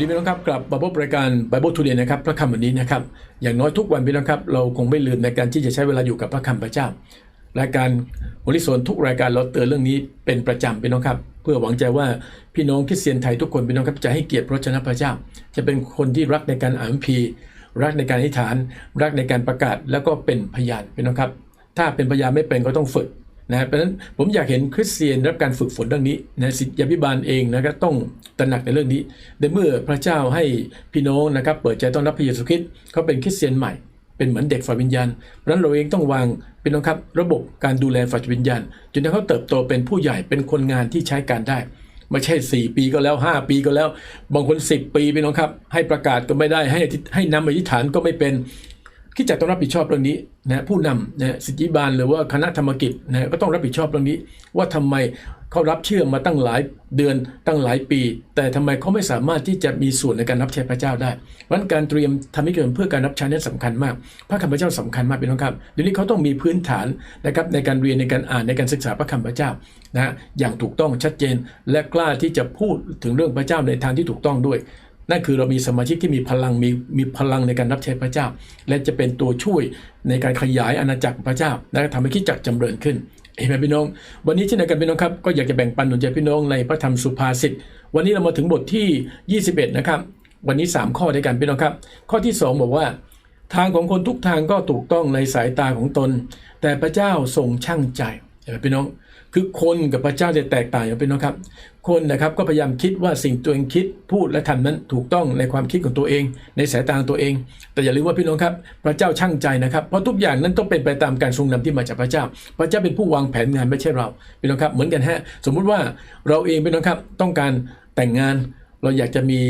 ดีพี่น้องครับกลับมาพบรายการ Bible Today นะครับพระคำวันนี้นะครับอย่างน้อยทุกวันพี่น้องครับเราคงไม่ลืมในการที่จะใช้เวลาอยู่กับพระคำพระเจ้า รายการบริสนทุกรายการเราเตือนเรื่องนี้เป็นประจำพี่น้องครับ เพื่อหวังใจว่าพี่น้องคริสเตียนไทยทุกคนพี่น้องครับจะให้เกียรติพระเจ้าพระเจ้า จะเป็นคนที่รักในการอ่านพีรักในการอธิษฐาน รักในการประกาศแล้วก็เป็นพยานพี่น้องครับถ้าเป็นพยานไม่เป็นก็ต้องฝึก นะเพราะฉะนั้นผมอยากเห็นคริสเตียนรับการฝึกฝนเรื่องนี้นะสิทธิยาพิบาลเองนะครับต้องตระหนักในเรื่องนี้ในเมื่อพระเจ้าให้พี่น้องนะครับเปิดใจต้อนรับพระเยซูคริสต์เขาเป็นคริสเตียนใหม่เป็นเหมือนเด็กฝ่ายวิญญาณเพราะฉะนั้นเราเองต้องวางเป็นนะครับระบบการดูแลฝ่ายวิญญาณจนเขาเติบโตเป็นผู้ใหญ่เป็นคนงานที่ใช้การได้ไม่ใช่ 4 ปีก็แล้ว 5 ปีก็แล้ว บางคน 10 ปีพี่น้องครับ ให้ประกาศก็ไม่ได้ให้ให้นำอธิษฐานก็ไม่เป็น คิดจักต้องรับผิดชอบเรื่องนี้นะผู้นำนะสิทธิบาลหรือว่าคณะธรรมกิจนะก็ต้องรับผิดชอบเรื่องนี้ ว่าทำไมเขารับเชื่อมาตั้งหลายเดือนตั้งหลายปี แต่ทำไมเขาไม่สามารถที่จะมีส่วนในการรับใช้พระเจ้าได้เพราะฉะนั้นการเตรียมทำให้เกิดเพื่อการรับใช้นั้นสำคัญมาก พระคำพระเจ้าสำคัญมากเป็นต้นครับเดี๋ยวนี้เขาต้องมีพื้นฐานนะครับในการเรียนในการอ่านในการศึกษาพระคำพระเจ้านะอย่างถูกต้องชัดเจน และกล้าที่จะพูดถึงเรื่องพระเจ้าในทางที่ถูกต้องด้วย นั่นคือเรามีสมาชิกที่มีพลังมีมีพลังในการรับใช้พระเจ้า และจะเป็นตัวช่วยในการขยายอาณาจักรพระเจ้าและทำให้คิดจักจำเริญขึ้นเห็นไหมพี่น้อง วันนี้เช่นเดียวกันพี่น้องครับก็อยากจะแบ่งปันหนุนใจพี่น้องในพระธรรมสุภาษิตวันนี้เรามาถึงบทที่ 21 นะครับ วันนี้ 3 ข้อด้วยกันพี่น้องครับ ข้อที่ 2 บอกว่า ทางของคนทุกทางก็ถูกต้องในสายตาของตน แต่พระเจ้าทรงช่างใจเห็นไหมพี่น้อง คือคนกับพระเจ้าจะแตกต่างกันพี่น้องครับ คนนะครับก็พยายามคิดว่าสิ่งตัวเองคิดพูดและทำนั้นถูกต้องในความคิดของตัวเอง ในสายตาของตัวเอง แต่อย่าลืมว่าพี่น้องครับ พระเจ้าช่างใจนะครับเพราะทุกอย่างนั้นต้องเป็นไปตามการทรงนำที่มาจากพระเจ้า พระเจ้าเป็นผู้วางแผนงานไม่ใช่เราพี่น้องครับเหมือนกันฮะสมมุติว่าเราเองพี่น้องครับต้องการแต่งงานเราอยากจะมี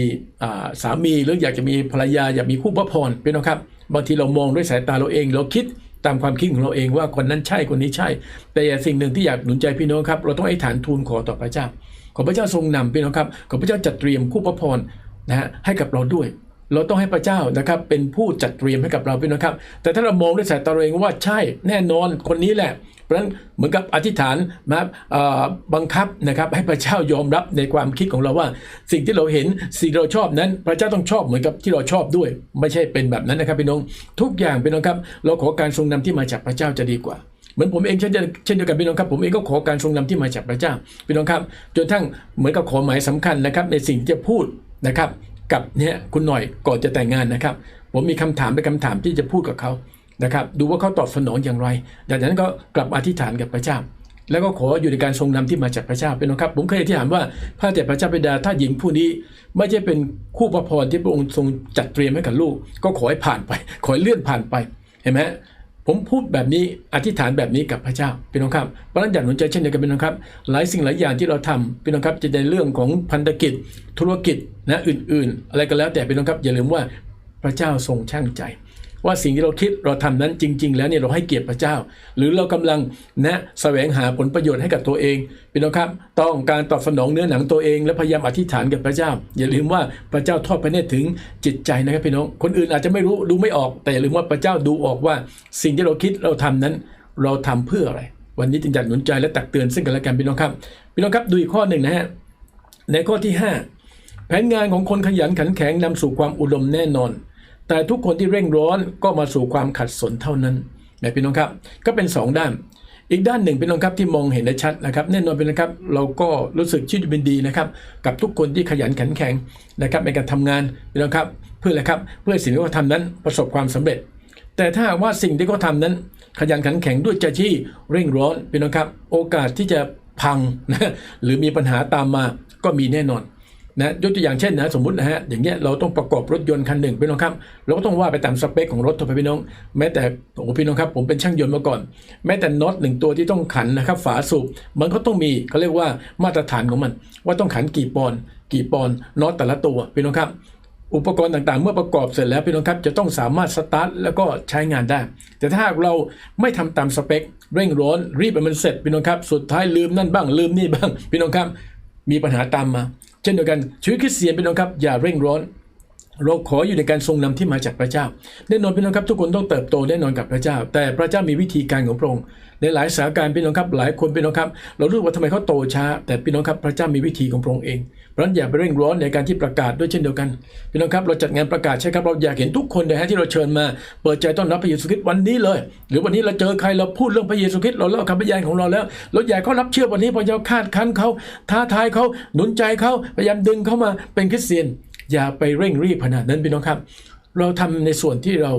สามีหรืออยากจะมีภรรยาอยากมีคู่พระพรพี่น้องครับบางทีเรามองด้วยสายตาเราเองเราคิด ตามความคิดของเราเองว่าคนนั้นใช่คนนี้ใช่ แต่สิ่งหนึ่งที่อยากหนุนใจพี่น้องครับ เราต้องไอ้ฐานทูลขอต่อพระเจ้า ขอพระเจ้าทรงนำพี่น้องครับ ขอพระเจ้าจัดเตรียมคู่พระพรนะฮะให้กับเราด้วย เราต้องให้พระเจ้านะครับเป็นผู้จัดเตรียมให้กับเราพี่น้องครับ แต่ถ้าเรามองด้วยสายตาเองว่าใช่แน่นอนคนนี้แหละ เพราะฉะนั้นเหมือนกับอธิษฐานนะครับบังคับนะครับให้พระเจ้ายอมรับในความคิดของเราว่า สิ่งที่เราเห็นสิ่งเราชอบนั้น พระเจ้าต้องชอบเหมือนกับที่เราชอบด้วย ไม่ใช่เป็นแบบนั้นนะครับพี่น้องทุกอย่างพี่น้องครับ เราขอการทรงนำที่มาจากพระเจ้าจะดีกว่าเหมือนผมเองเช่นเดียวเช่นเดียวกันพี่น้องครับผมเองก็ขอการทรงนำที่มาจากพระเจ้าพี่น้องครับ จนทั้งเหมือนกับขอหมายสำคัญนะครับในสิ่งที่จะพูดนะครับ กับเนี่ยคุณหน่อยก่อนจะแต่งงานนะครับ ผมมีคำถามเป็นคำถามที่จะพูดกับเขานะครับ ดูว่าเขาตอบสนองอย่างไรดังนั้นก็กลับอธิษฐานกับพระเจ้า แล้วก็ขออยู่ในการทรงนำที่มาจากพระเจ้าเป็นนะครับ ผมเคยอธิษฐานว่าพระเจ้าพระเจ้าบิดาถ้าหญิงผู้นี้ ไม่ใช่เป็นคู่พระพรที่พระองค์ทรงจัดเตรียมให้กับลูก ก็ขอให้ผ่านไป ขอให้เลื่อนผ่านไปเห็นไหม ผมพูดแบบนี้อธิษฐานแบบนี้กับพระเจ้าพี่น้องครับเพราะฉะนั้นอย่างหนุนใจเช่นเดียวกันพี่น้องครับ หลายสิ่งหลายอย่างที่เราทำพี่น้องครับจะในเรื่องของพันธกิจ ธุรกิจนะอื่น ๆ อะไรก็แล้วแต่พี่น้องครับอย่าลืมว่าพระเจ้าทรงช่างใจ ว่าสิ่งที่เราคิดเราทำนั้นจริง ๆ แล้วเนี่ยเราให้เกียรติพระเจ้า หรือเรากำลังนะแสวงหาผลประโยชน์ให้กับตัวเองพี่น้องครับ ต้องการตอบสนองเนื้อหนังตัวเอง และพยายามอธิษฐานกับพระเจ้า อย่าลืมว่าพระเจ้าทอดพระเนตรถึงจิตใจนะครับพี่น้องคนอื่นอาจจะไม่รู้ดูไม่ออก แต่อย่าลืมว่าพระเจ้าดูออกว่า สิ่งที่เราคิดเราทำนั้น เราทำเพื่ออะไร วันนี้จึงอยากหนุนใจและตักเตือนซึ่งกันและกันพี่น้องครับพี่น้องครับดูอีกข้อหนึ่งนะฮะในข้อที่ห้าแผนงานของคนขยันขันแข็งนำสู่ความอุดมแน่นอน แต่ทุกคนที่เร่งร้อนก็มาสู่ความขัดสนเท่านั้นนะพี่น้องครับ ก็เป็น 2 ด้าน อีกด้านหนึ่งพี่น้องครับที่มองเห็นได้ชัดนะครับ แน่นอนเป็นนะครับเราก็รู้สึกชื่นเป็นดีนะครับ กับทุกคนที่ขยันขันแข็งนะครับในการทำงานพี่น้องครับ เพื่ออะไรครับเพื่อสิ่งที่เขาทำนั้นประสบความสำเร็จ แต่ถ้าว่าสิ่งที่เขาทำนั้น ขยันขันแข็งด้วยใจที่เร่งร้อนพี่น้องครับ โอกาสที่จะพังนะหรือมีปัญหาตามมาก็มีแน่นอน นะยกตัวอย่างเช่นนะสมมตินะฮะอย่างเงี้ยเราต้องประกอบรถยนต์คันหนึ่งพี่น้องครับเราก็ต้องว่าไปตามสเปคของรถถูกไหมพี่น้อง แม้แต่โอ้พี่น้องครับผมเป็นช่างยนต์มาก่อน แม้แต่น็อตหนึ่งตัวที่ต้องขันนะครับฝาสูบมันก็ต้องมีเขาเรียกว่ามาตรฐานของมัน ว่าต้องขันกี่ปอนกี่ปอนน็อตแต่ละตัวพี่น้องครับอุปกรณ์ต่างๆ เมื่อประกอบเสร็จแล้วพี่น้องครับจะต้องสามารถสตาร์ทแล้วก็ใช้งานได้ แต่ถ้าเราไม่ทำตามสเปคเร่งร้อนรีบให้มันเสร็จพี่น้องครับสุดท้ายลืมนั่นบ้างลืมนี่บ้างพี่น้องครับมีปัญหาตามมา เช่นเดียวกันชีวิตคริสเตียนเป็น้องครับอย่าเร่งร้อน เราขออยู่ในการทรงนำที่มาจากพระเจ้า แน่นอนพี่น้องครับทุกคนต้องเติบโตแน่นอนกับพระเจ้า แต่พระเจ้ามีวิธีการของพระองค์ในหลายสถานการณ์พี่น้องครับ หลายคนพี่น้องครับ เรารู้ว่าทำไมเขาโตช้า แต่พี่น้องครับพระเจ้ามีวิธีของพระองค์เองเพราะนั้นอย่าไปเร่งร้อนในการที่ประกาศด้วยเช่นเดียวกันพี่น้องครับเราจัดงานประกาศใช่ครับเราอยากเห็นทุกคนนะฮะที่เราเชิญมาเปิดใจต้อนรับพระเยซูคริสต์วันนี้เลย หรือวันนี้เราเจอใครเราพูดเรื่องพระเยซูคริสต์เราเล่าคำพยานของเราแล้ว เราอยากเขารับเชื่อวันนี้พอจะคาดคั้นเขาท้าทายเขาหนุนใจเขาพยายามดึงเขามาเป็นคริสเตียน อย่าไปเร่งรีบขนาดนั้นพี่น้องครับ เราทำในส่วนที่เรา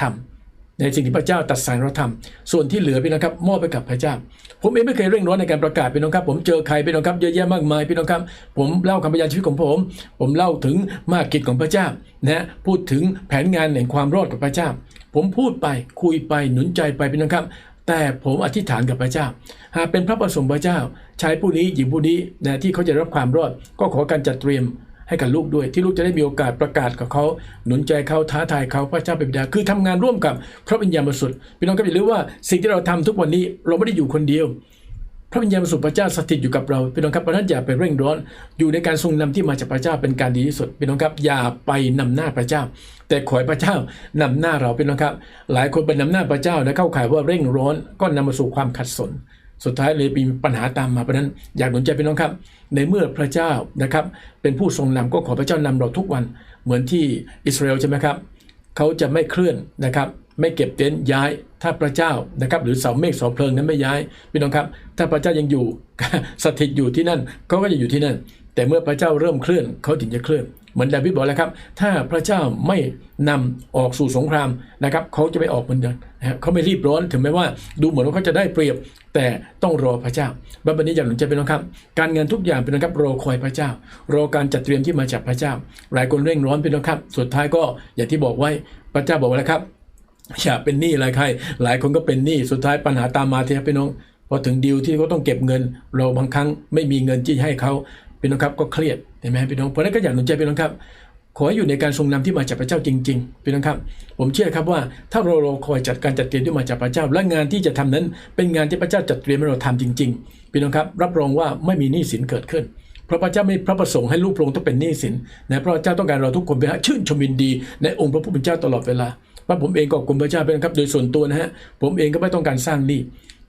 ทำในสิ่งที่พระเจ้าตัดสรรเราทำส่วนที่เหลือพี่น้องครับมอบไปกับพระเจ้า ผมเองไม่เคยเร่งร้อนในการประกาศพี่น้องครับ ผมเจอใครพี่น้องครับเยอะแยะมากมายพี่น้องครับผมเล่าคำพยานชีวิตของผม ผมเล่าถึงมากกิจของพระเจ้านะพูดถึงแผนงานแห่งความรอดกับพระเจ้า ผมพูดไปคุยไปหนุนใจไปพี่น้องครับ แต่ผมอธิษฐานกับพระเจ้า หากเป็นพระประสงค์พระเจ้าชายผู้นี้หญิงผู้นี้นะที่เขาจะรับความรอดก็ขอการจัดเตรียม ให้กับลูกด้วย ที่ลูกจะได้มีโอกาสประกาศกับเขาหนุนใจเขาท้าทายเขาพระเจ้าเป็นบิดาคือทำงานร่วมกับพระวิญญาณบริสุทธิ์พี่น้องก็อย่าลืมว่าสิ่งที่เราทำทุกวันนี้เราไม่ได้อยู่คนเดียว พระวิญญาณบริสุทธิ์พระเจ้าสถิตอยู่กับเราพี่น้องครับเพราะฉะนั้นอย่าไปเร่งร้อน อยู่ในการทรงนำที่มาจากพระเจ้าเป็นการดีที่สุดพี่น้องครับอย่าไปนำหน้าพระเจ้า แต่ขอให้พระเจ้านำหน้าเราพี่น้องครับ หลายคนไปนำหน้าพระเจ้าและเข้าข่ายว่าเร่งร้อนก็นำมาสู่ความขัดสน สุดท้ายเลยมีปัญหาตามมาเพราะนั้นอยากหนุนใจพี่น้องครับ ในเมื่อพระเจ้านะครับ เป็นผู้ทรงนำก็ขอพระเจ้านำเราทุกวันเหมือนที่อิสราเอลใช่ไหมครับเขาจะไม่เคลื่อนนะครับ ไม่เก็บเต็นท์ย้ายถ้าพระเจ้านะครับหรือเสาเมฆเสาเพลิงนั้นไม่ย้ายพี่น้องครับ ถ้าพระเจ้ายังอยู่สถิตอยู่ที่นั่นเขาก็จะอยู่ที่นั่น แต่เมื่อพระเจ้าเริ่มเคลื่อนเขาถึงจะเคลื่อน เหมือนดาวิดบอกแล้วครับ ถ้าพระเจ้าไม่นำออกสู่สงครามนะครับเขาจะไม่ออกเหมือนเดิมนะเขาไม่รีบร้อนถึงแม้ว่าดูเหมือนว่าเขาจะได้เปรียบ แต่ต้องรอพระเจ้าบัดนี้อย่างหนุนใจเป็นน้องครับ การงานทุกอย่างเป็นน้องครับรอคอยพระเจ้า รอการจัดเตรียมที่มาจากพระเจ้า หลายคนเร่งร้อนเป็นน้องครับ สุดท้ายก็อย่างที่บอกไว้พระเจ้าบอกไว้แล้วครับอย่าเป็นหนี้อะไรใคร หลายคนก็เป็นหนี้สุดท้ายปัญหาตามมาที่ครับพี่น้องพอถึงดีลที่เขาต้องเก็บเงิน เราบางครั้งไม่มีเงินที่ให้เขา พี่น้องครับก็เครียดเห็นไหมพี่น้องเพราะนั้นก็อยากหนุนใจพี่น้องครับขอให้อยู่ในการทรงนำที่มาจากพระเจ้าจริงๆพี่น้องครับ ผมเชื่อครับว่าถ้าเรารอคอยจัดการจัดเตรียมที่มาจากพระเจ้า และงานที่จะทำนั้น เป็นงานที่พระเจ้าจัดเตรียมให้เราทำจริง ๆ พี่น้องครับ รับรองว่าไม่มีหนี้สินเกิดขึ้นเพราะพระเจ้าไม่พระประสงค์ให้ลูกพระองค์ต้องเป็นหนี้สินนะเพราะพระเจ้าต้องการเราทุกคนเป็นชื่นชมยินดี ในองค์พระผู้เป็นเจ้าตลอดเวลาว่าผมเองก็ขอบคุณพระเจ้าเป็นครับโดยส่วนตัวนะฮะผมเองก็ไม่ต้องการสร้างหนี้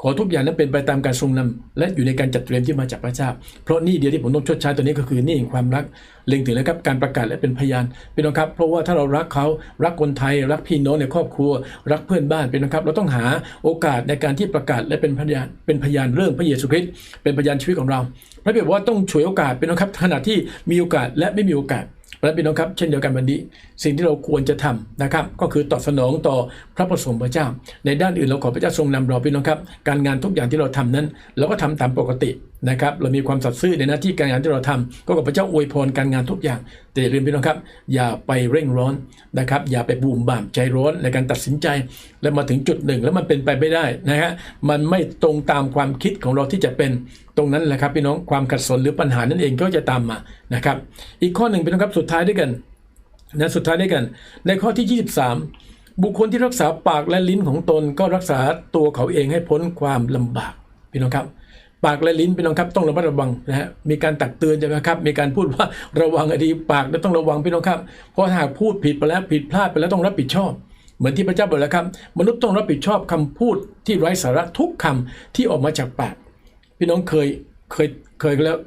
ขอทุกอย่างนั้นเป็นไปตามการทรงนำและอยู่ในการจัดเตรียมที่มาจากพระเจ้า เพราะนี่เดียวที่ผมต้องชดใช้ตัวนี้ก็คือนี่แห่งความรักเล็งถึงแล้วครับการประกาศและเป็นพยานเป็นนะครับ เพราะว่าถ้าเรารักเขารักคนไทย รักพี่น้องในครอบครัว รักเพื่อนบ้านเป็นนะครับเราต้องหาโอกาสในการที่ประกาศและเป็นพยานเป็นพยานเรื่องพระเยซูคริสต์เป็นพยานชีวิตของเราพระเบิดว่าต้องฉวยโอกาสเป็นนะครับขณะที่มีโอกาสและไม่มีโอกาส และพี่น้องครับเช่นเดียวกันวันนี้ สิ่งที่เราควรจะทำนะครับ ก็คือตอบสนองต่อพระประสงค์พระเจ้า ในด้านอื่นเราขอพระเจ้าทรงนำเราพี่น้องครับ การงานทุกอย่างที่เราทำนั้น เราก็ทำตามปกติ นะครับเรามีความสัตย์ซื่อในหน้าที่การงานที่เราทำก็ขอพระเจ้าอวยพรการงานทุกอย่าง แต่อย่าลืมพี่น้องครับ อย่าไปเร่งร้อนนะครับอย่าไปบูมบ่ามใจร้อนในการตัดสินใจ แล้วมาถึงจุดหนึ่งแล้วมันเป็นไปไม่ได้นะฮะมันไม่ตรงตามความคิดของเราที่จะเป็นตรงนั้นแหละครับพี่น้องความขัดสนหรือปัญหานั่นเองก็จะตามมานะครับอีกข้อหนึ่งพี่น้องครับสุดท้ายด้วยกันนะสุดท้ายด้วยกัน ในข้อที่ 23 บุคคลที่รักษาปากและลิ้นของตนก็รักษาตัวเขาเองให้พ้นความลำบากพี่น้องครับ ปากและลิ้นพี่น้องครับต้องระมัดระวังนะฮะมีการตักเตือนใช่ไหมครับมีการพูดว่าระวังให้ดีปากแล้วต้องระวังพี่น้องครับเพราะหากพูดผิดไปแล้วผิดพลาดไปแล้วต้องรับผิดชอบ เหมือนที่พระเจ้าบอกแล้วครับ มนุษย์ต้องรับผิดชอบคำพูดที่ไร้สาระทุกคำที่ออกมาจากปาก พี่น้องเคยเคยเคยแล้ว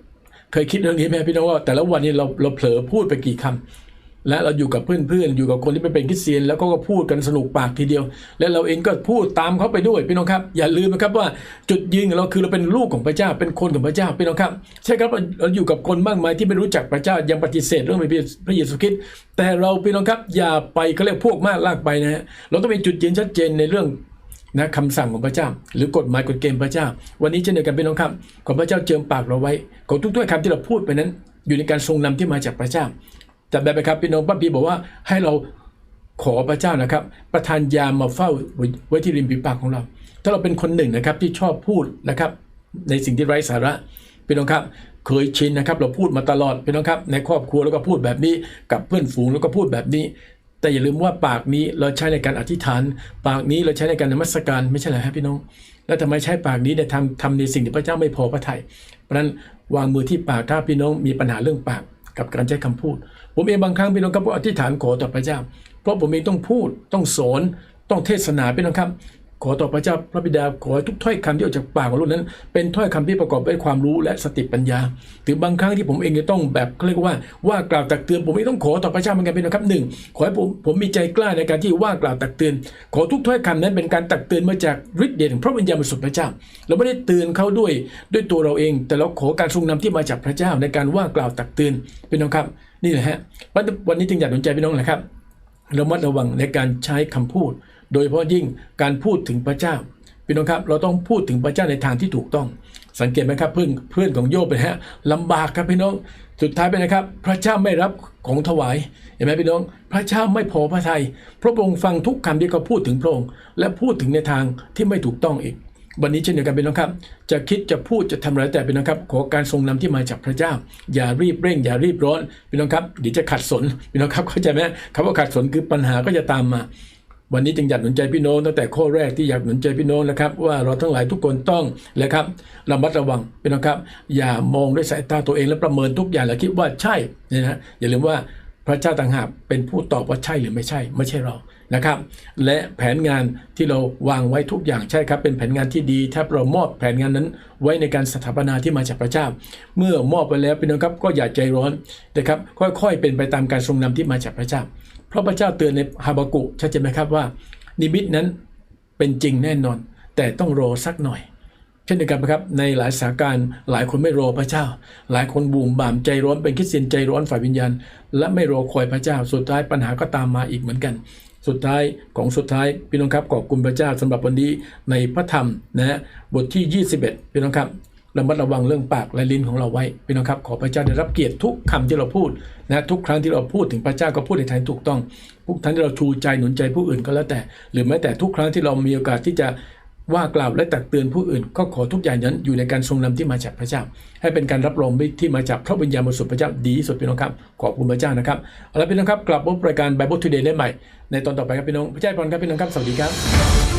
เคยคิดเรื่องนี้ไหมพี่น้องว่าแต่ละวันนี้เราเราเผลอพูดไปกี่คำ และเราอยู่กับเพื่อนๆ อยู่กับคนที่ไม่เป็นคริสเตียน แล้วก็พูดกันสนุกปากทีเดียว และเราเองก็พูดตามเขาไปด้วยพี่น้องครับ อย่าลืมนะครับว่าจุดยืนของเราคือเราเป็นลูกของพระเจ้า เป็นคนของพระเจ้าพี่น้องครับ ใช่ครับเราอยู่กับคนมากมายที่ไม่รู้จักพระเจ้ายังปฏิเสธเรื่องพระเยซูคริสต์แต่เราพี่น้องครับอย่าไปเขาเรียกพวกมากลากไปนะฮะเราต้องมีจุดยืนชัดเจนในเรื่องนะคำสั่งของพระเจ้า หรือกฎหมายกฎเกณฑ์พระเจ้า วันนี้เช่นเดียวกันเป็นน้องคำขอพระเจ้าเจิมปากเราไว้ขอทุกถ้อยคำที่เราพูดไปนั้น อยู่ในการทรงนำที่มาจากพระเจ้า จำได้ไหมครับพี่น้องพระบีบอกว่าให้เราขอพระเจ้านะครับ ประทานยามาเฝ้าไว้ที่ริมฝีปากของเรา ถ้าเราเป็นคนหนึ่งนะครับที่ชอบพูดนะครับ ในสิ่งที่ไร้สาระพี่น้องครับเคยชินนะครับ เราพูดมาตลอดพี่น้องครับ ในครอบครัวแล้วก็พูดแบบนี้กับเพื่อนฝูงแล้วก็พูดแบบนี้ แต่อย่าลืมว่าปากนี้เราใช้ในการอธิษฐาน ปากนี้เราใช้ในการนมัสการไม่ใช่เหรอฮะพี่น้อง แล้วทำไมใช้ปากนี้ในทำทำในสิ่งที่พระเจ้าไม่พอพระทัยเพราะนั้นวางมือที่ปากถ้าพี่น้องมีปัญหาเรื่องปาก กับการใช้คำพูด ผมเองบางครั้งพี่น้องครับก็อธิษฐานขอต่อพระเจ้า เพราะผมเองต้องพูดต้องสอนต้องเทศนาพี่น้องครับ ขอต่อพระเจ้าพระบิดาขอให้ทุกถ้อยคำที่ออกจากปากของลูกนั้น เป็นถ้อยคำที่ประกอบด้วยความรู้และสติปัญญา ถึงบางครั้งที่ผมเองจะต้องแบบเรียกว่าว่ากล่าวตักเตือนผมเองต้องขอต่อพระเจ้าเหมือนกันเป็นนะครับหนึ่งขอให้ผมผมมีใจกล้าในการที่ว่ากล่าวตักเตือน ขอทุกถ้อยคำนั้นเป็นการตักเตือนมาจากฤทธิ์เดชของพระวิญญาณบริสุทธิ์พระเจ้า เราไม่ได้เตือนเขาด้วยด้วยตัวเราเอง แต่เราขอการทรงนำที่มาจากพระเจ้าในการว่ากล่าวตักเตือนพี่น้องครับนี่แหละฮะวันวันนี้จึงอยากหนุนใจพี่น้องนะครับระมัดระวังในการใช้คำพูด โดยเฉพาะยิ่งการพูดถึงพระเจ้าพี่น้องครับเราต้องพูดถึงพระเจ้าในทางที่ถูกต้อง สังเกตไหมครับเพื่อนเพื่อนของโยบเป็นฮะลำบากครับพี่น้องสุดท้ายเป็นนะครับ พระเจ้าไม่รับของถวายเห็นไหมพี่น้อง พระเจ้าไม่พอพระทัยพระองค์ฟังทุกคำที่เขาพูดถึงพระองค์และพูดถึงในทางที่ไม่ถูกต้องอีก วันนี้เช่นเดียวกันพี่น้องครับ จะคิดจะพูดจะทำอะไรแต่พี่น้องครับ ขอการทรงนำที่มาจากพระเจ้า อย่ารีบเร่ง อย่ารีบร้อนพี่น้องครับเดี๋ยวจะขัดสนพี่น้องครับเข้าใจไหมคำว่าขัดสนคือปัญหาก็จะตามมา วันนี้จึงอยากหนุนใจพี่น้องตั้งแต่ข้อแรกที่อยากหนุนใจพี่น้องนะครับ ว่าเราทั้งหลายทุกคนต้องนะครับระมัดระวังพี่น้องครับ อย่ามองด้วยสายตาตัวเองและประเมินทุกอย่างแล้วคิดว่าใช่เนี่ยนะอย่าลืมว่าพระเจ้าต่างหากเป็นผู้ตอบว่าใช่หรือไม่ใช่ ไม่ใช่เรา นะครับ และแผนงานที่เราวางไว้ทุกอย่างใช่ครับ เป็นแผนงานที่ดี ถ้าเรามอบแผนงานนั้นไว้ในการสถาปนาที่มาจากพระเจ้า เมื่อมอบไปแล้วพี่น้องครับก็อย่าใจร้อนนะครับ ค่อยๆ เป็นไปตามการทรงนำที่มาจากพระเจ้า เพราะพระเจ้าเตือนในฮาบากุชัดเจนไหมครับว่า นิมิตนั้นเป็นจริงแน่นอน แต่ต้องรอสักหน่อยเช่นเดียวกันครับในหลายสถานการณ์หลายคนไม่รอพระเจ้า หลายคนบูมบามใจร้อนเป็นคริสเตียนใจร้อนฝ่ายวิญญาณ และไม่รอคอยพระเจ้าสุดท้ายปัญหาก็ตามมาอีกเหมือนกัน สุดท้ายของสุดท้ายพี่น้องครับขอบคุณพระเจ้าสำหรับวันนี้ในพระธรรมนะบทที่ 21พี่น้องครับระมัดระวังเรื่องปากและลิ้นของเราไว้พี่น้องครับ ขอพระเจ้าได้รับเกียรติทุกคำที่เราพูดนะทุกครั้งที่เราพูดถึงพระเจ้าก็พูดในทางถูกต้องทุกครั้งที่เราชูใจหนุนใจผู้อื่นก็แล้วแต่ หรือแม้แต่ทุกครั้งที่เรามีโอกาสที่จะ ว่ากล่าวและตักเตือนผู้อื่น ก็ขอทุกอย่างนั้นอยู่ในการทรงนำที่มาจากพระเจ้า ให้เป็นการรับรองที่มาจากพระวิญญาณบริสุทธิ์พระเจ้าดีที่สุดพี่น้องครับ ขอบคุณพระเจ้านะครับเอาละพี่น้องครับกลับพบรายการ Bible Today ได้ใหม่ในตอนต่อไปครับพี่น้องพระเจ้าพรครับพี่น้องครับสวัสดีครับ